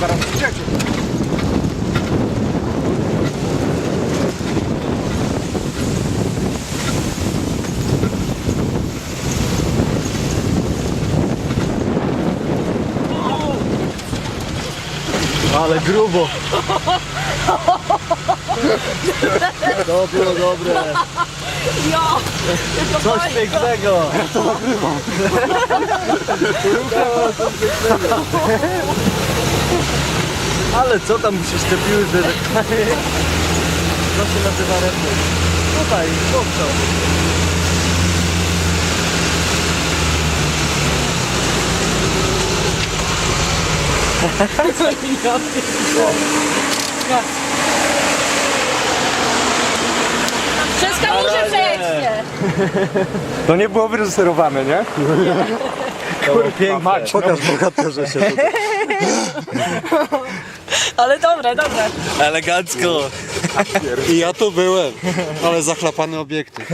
zaraz przyjdziecie. Ale grubo. To było dobre. Jo! Coś pięknego. Ale co tam się szczepiły te reklamy? To się nazywa refleks. Tutaj, kopczą. Przez To nie było wyreżyserowane, nie? Było piękne. Pokaż bohaterze się tutaj. Ale dobre, dobre. Elegancko. I ja tu byłem, ale zachlapany obiektyw.